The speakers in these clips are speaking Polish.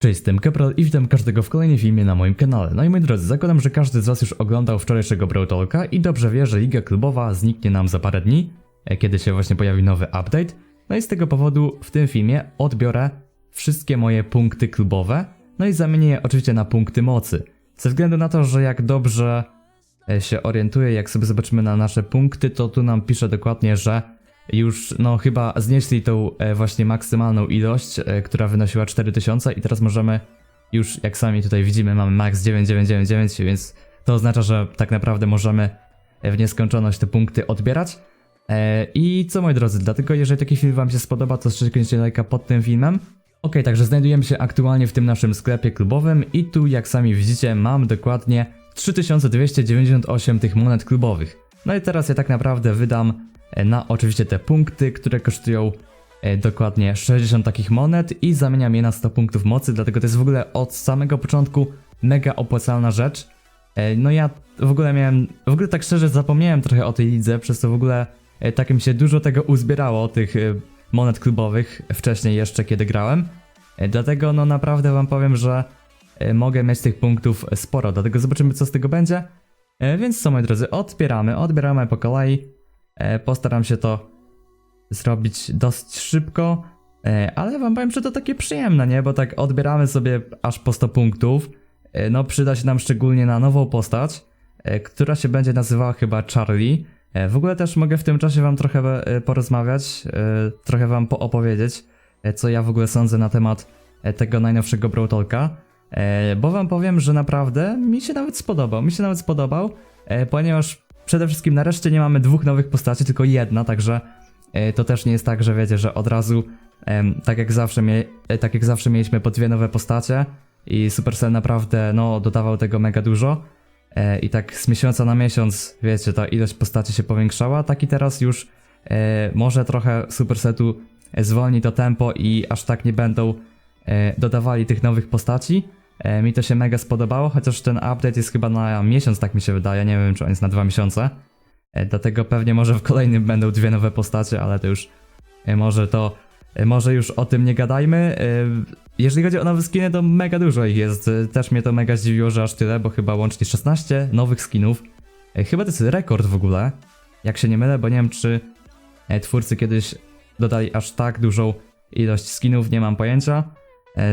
Cześć, jestem Keprel i witam każdego w kolejnym filmie na moim kanale. No i moi drodzy, zakładam, że każdy z was już oglądał wczorajszego Brawl Talka i dobrze wie, że Liga Klubowa zniknie nam za parę dni, e, kiedy się właśnie pojawi nowy update. No i z tego powodu w tym filmie odbiorę wszystkie moje punkty klubowe, no i zamienię je oczywiście na punkty mocy. Ze względu na to, że jak dobrze e, się orientuję, jak sobie zobaczymy na nasze punkty, to tu nam pisze dokładnie, że już no chyba znieśli tą e, właśnie maksymalną ilość, e, która wynosiła 4000 i teraz możemy już, jak sami tutaj widzimy, mamy max 9999, więc to oznacza, że tak naprawdę możemy e, w nieskończoność te punkty odbierać. I co moi drodzy, dlatego jeżeli taki film wam się spodoba, to szczerze lajka pod tym filmem. Ok, także znajdujemy się aktualnie w tym naszym sklepie klubowym i tu jak sami widzicie mam dokładnie 3298 tych monet klubowych. No i teraz ja tak naprawdę wydam e, na oczywiście te punkty, które kosztują e, dokładnie 60 takich monet i zamieniam je na 100 punktów mocy, dlatego to jest w ogóle od samego początku mega opłacalna rzecz. E, No ja w ogóle miałem, w ogóle tak szczerze zapomniałem trochę o tej lidze, przez to w ogóle tak mi się dużo tego uzbierało, tych monet klubowych wcześniej jeszcze kiedy grałem. Dlatego no naprawdę wam powiem, że mogę mieć tych punktów sporo, dlatego zobaczymy co z tego będzie. E, Więc co moi drodzy, odbieramy, odbieramy po kolei. E, Postaram się to zrobić dosyć szybko, e, ale wam powiem, że to takie przyjemne, nie? Bo tak odbieramy sobie aż po 100 punktów. No przyda się nam szczególnie na nową postać, która się będzie nazywała chyba Charlie. W ogóle też mogę w tym czasie wam trochę porozmawiać, trochę wam poopowiedzieć, co ja w ogóle sądzę na temat tego najnowszego Brawl Talka. E, Bo wam powiem, że naprawdę mi się nawet spodobał, mi się nawet spodobał, e, ponieważ przede wszystkim nareszcie nie mamy dwóch nowych postaci, tylko jedna, także e, to też nie jest tak, że wiecie, że od razu tak jak zawsze, tak jak zawsze mieliśmy po dwie nowe postacie i Supercell naprawdę no dodawał tego mega dużo i tak z miesiąca na miesiąc, wiecie, ta ilość postaci się powiększała, tak i teraz już może trochę Supercell tu e, zwolni to tempo i aż tak nie będą dodawali tych nowych postaci. E, mi to się mega spodobało, chociaż ten update jest chyba na miesiąc, tak mi się wydaje, nie wiem czy on jest na dwa miesiące. E, Dlatego pewnie może w kolejnym będą dwie nowe postacie, ale to już e, może to, może już o tym nie gadajmy. Jeżeli chodzi o nowe skiny, to mega dużo ich jest. Też mnie to mega zdziwiło, że aż tyle, bo chyba łącznie 16 nowych skinów. Chyba to jest rekord w ogóle, jak się nie mylę, bo nie wiem czy twórcy kiedyś dodali aż tak dużą ilość skinów, nie mam pojęcia.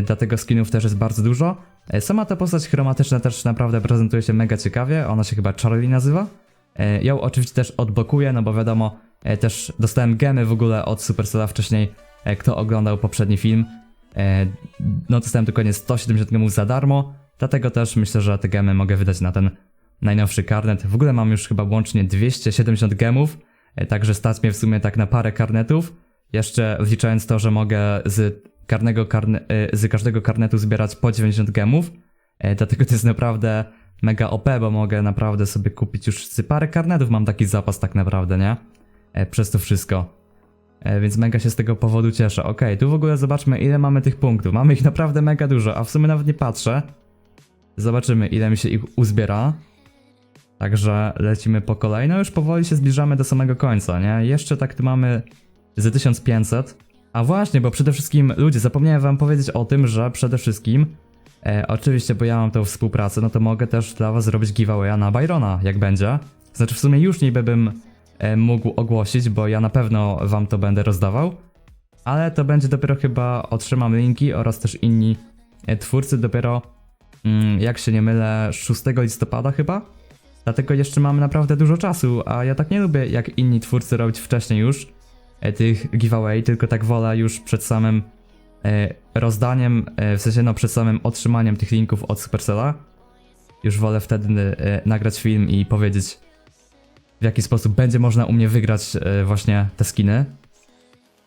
Dlatego skinów też jest bardzo dużo. E, Sama ta postać chromatyczna też naprawdę prezentuje się mega ciekawie. Ona się chyba Charlie nazywa. E, Ją oczywiście też odblokuję, no bo wiadomo, e, też dostałem gemy w ogóle od Supercella wcześniej. Kto oglądał poprzedni film, no dostałem dokładnie 170 gemów za darmo. Dlatego też myślę, że te gemy mogę wydać na ten najnowszy karnet. W ogóle mam już chyba łącznie 270 gemów, także stać mnie w sumie tak na parę karnetów. Jeszcze wliczając to, że mogę z, karnego karne, e, z każdego karnetu zbierać po 90 gemów. E, Dlatego to jest naprawdę mega OP, bo mogę naprawdę sobie kupić już parę karnetów. Mam taki zapas tak naprawdę, nie? E, Przez to wszystko. Więc mega się z tego powodu cieszę. Okej, tu w ogóle zobaczmy ile mamy tych punktów. Mamy ich naprawdę mega dużo, a w sumie nawet nie patrzę. Zobaczymy ile mi się ich uzbiera. Także lecimy po kolei. No już powoli się zbliżamy do samego końca, nie? Jeszcze tak tu mamy z 1500. A właśnie, bo przede wszystkim, ludzie, zapomniałem wam powiedzieć o tym, że przede wszystkim, e, oczywiście, bo ja mam tą współpracę, no to mogę też dla was zrobić giveawaya na Byrona, jak będzie. Znaczy w sumie już niby bym e, mógł ogłosić, bo ja na pewno wam to będę rozdawał. Ale to będzie dopiero chyba, otrzymam linki oraz też inni e, twórcy dopiero, mm, jak się nie mylę, 6 listopada chyba. Dlatego jeszcze mamy naprawdę dużo czasu, a ja tak nie lubię jak inni twórcy robić wcześniej już tych giveaway, tylko tak wolę już przed samym e, rozdaniem, e, w sensie no przed samym otrzymaniem tych linków od Supercella. Już wolę wtedy e, nagrać film i powiedzieć w jaki sposób będzie można u mnie wygrać e, właśnie te skiny.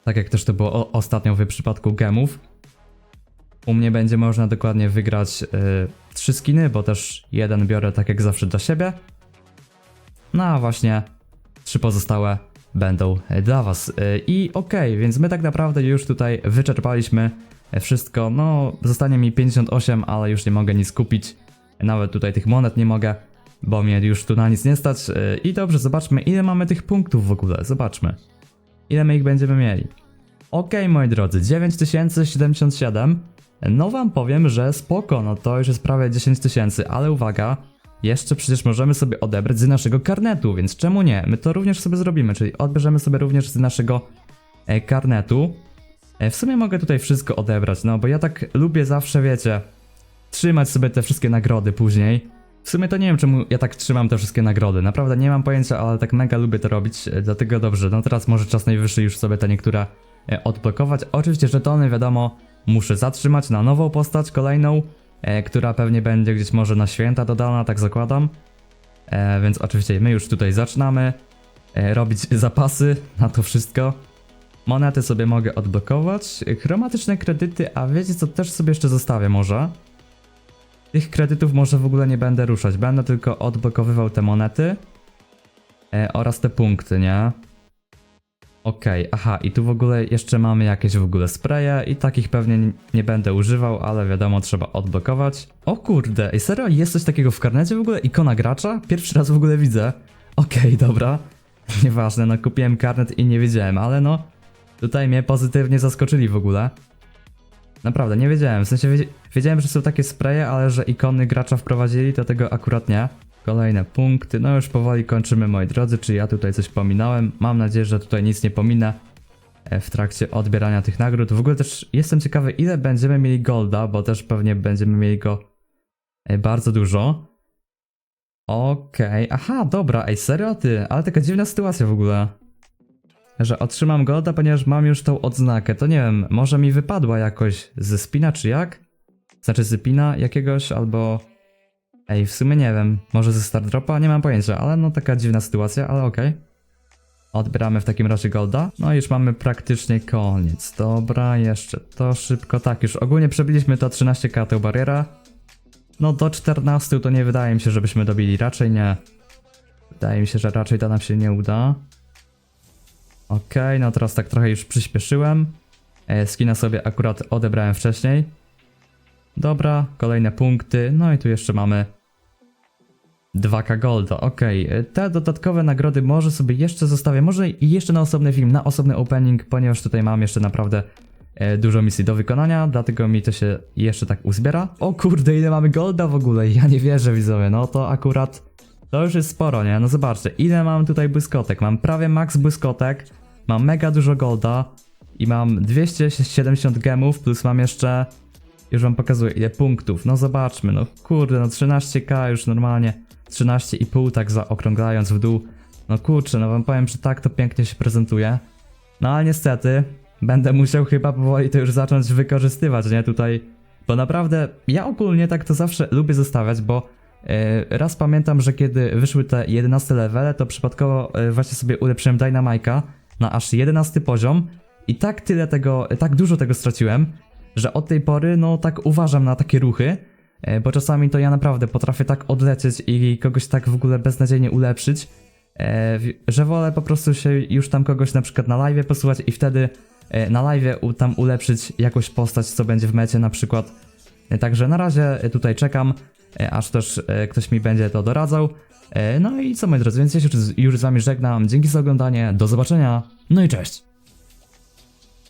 Tak jak też to było ostatnio w przypadku gemów. U mnie będzie można dokładnie wygrać trzy skiny, bo też jeden biorę tak jak zawsze dla siebie. No a właśnie trzy pozostałe będą y, dla was. Y, I okej, więc my tak naprawdę już tutaj wyczerpaliśmy wszystko. No, zostanie mi 58, ale już nie mogę nic kupić. Nawet tutaj tych monet nie mogę, bo mnie już tu na nic nie stać. Y, I dobrze, zobaczmy ile mamy tych punktów w ogóle. Zobaczmy. Ile my ich będziemy mieli. Okej, moi drodzy, 9077. No wam powiem, że spoko, no to już jest prawie 10 tysięcy, ale uwaga, jeszcze przecież możemy sobie odebrać z naszego karnetu, więc czemu nie? My to również sobie zrobimy, czyli odbierzemy sobie również z naszego e, karnetu. E, w sumie mogę tutaj wszystko odebrać, no bo ja tak lubię zawsze, wiecie, trzymać sobie te wszystkie nagrody później. W sumie to nie wiem, czemu ja tak trzymam te wszystkie nagrody. Naprawdę nie mam pojęcia, ale tak mega lubię to robić, e, dlatego dobrze. No teraz może czas najwyższy już sobie te niektóre e, odblokować. Oczywiście żetony, wiadomo, muszę zatrzymać na nową postać, kolejną, e, która pewnie będzie gdzieś może na święta dodana, tak zakładam. E, więc oczywiście my już tutaj zaczynamy e, robić zapasy na to wszystko. Monety sobie mogę odblokować, chromatyczne kredyty, a wiecie co, też sobie jeszcze zostawię może. Tych kredytów może w ogóle nie będę ruszać, będę tylko odblokowywał te monety e, oraz te punkty, nie? Okej, aha, i tu w ogóle jeszcze mamy jakieś w ogóle spreje i takich pewnie nie będę używał, ale wiadomo, trzeba odblokować. O kurde, i serio, jest coś takiego w karnecie w ogóle? Ikona gracza? Pierwszy raz w ogóle widzę. Okej, dobra. Nieważne, no kupiłem karnet i nie wiedziałem, ale no, tutaj mnie pozytywnie zaskoczyli w ogóle. Naprawdę, nie wiedziałem. W sensie wiedziałem, że są takie spreje, ale że ikony gracza wprowadzili, to tego akurat nie. Kolejne punkty. No już powoli kończymy, moi drodzy. Czy ja tutaj coś pominąłem? Mam nadzieję, że tutaj nic nie pominę e, w trakcie odbierania tych nagród. W ogóle też jestem ciekawy, ile będziemy mieli golda, bo też pewnie będziemy mieli go e, bardzo dużo. Okej, aha, dobra, ej, serio ty? Ale taka dziwna sytuacja w ogóle że otrzymam golda, ponieważ mam już tą odznakę. To nie wiem, może mi wypadła jakoś ze spina, czy jak? Znaczy z jakiegoś, albo... Ej, w sumie nie wiem, może ze Star Dropa? Nie mam pojęcia, ale no taka dziwna sytuacja, ale okej. Odbieramy w takim razie golda. No i już mamy praktycznie koniec. Dobra, jeszcze to szybko. Tak, już ogólnie przebiliśmy to 13k tę barierę. No do 14 to nie wydaje mi się, żebyśmy dobili. Raczej nie. Wydaje mi się, że raczej to nam się nie uda. Okej, no teraz tak trochę już przyspieszyłem. E, skina sobie akurat odebrałem wcześniej. Dobra, kolejne punkty. No i tu jeszcze mamy 2K Golda. Okej, e, te dodatkowe nagrody może sobie jeszcze zostawię. Może i jeszcze na osobny film, na osobny opening, ponieważ tutaj mam jeszcze naprawdę e, dużo misji do wykonania, dlatego mi to się jeszcze tak uzbiera. O kurde, ile mamy Golda w ogóle? Ja nie wierzę, widzowie. No to akurat to już jest sporo, nie? No zobaczcie, ile mam tutaj błyskotek. Mam prawie max błyskotek, mam mega dużo golda i mam 270 gemów, plus mam jeszcze... Już wam pokazuję ile punktów. No zobaczmy, no kurde, no 13k już normalnie. 13,5 tak zaokrąglając w dół. No kurczę, no wam powiem, że tak to pięknie się prezentuje. No ale niestety, będę musiał chyba powoli to już zacząć wykorzystywać, nie? Tutaj, bo naprawdę, ja ogólnie tak to zawsze lubię zostawiać, bo raz pamiętam, że kiedy wyszły te 11 levele, to przypadkowo e, właśnie sobie ulepszyłem Dynamike'a na aż 11 poziom i tak tyle tego, tak dużo tego straciłem, że od tej pory, no tak uważam na takie ruchy, e, bo czasami to ja naprawdę potrafię tak odlecieć i kogoś tak w ogóle beznadziejnie ulepszyć, e, że wolę po prostu się już tam kogoś na przykład na live posłuchać i wtedy e, na live tam ulepszyć jakąś postać, co będzie w mecie na przykład. E, Także na razie e, tutaj czekam, e, aż też e, ktoś mi będzie to doradzał. E, No i co moi drodzy, więc ja się już z wami żegnam. Dzięki za oglądanie, do zobaczenia, no i cześć!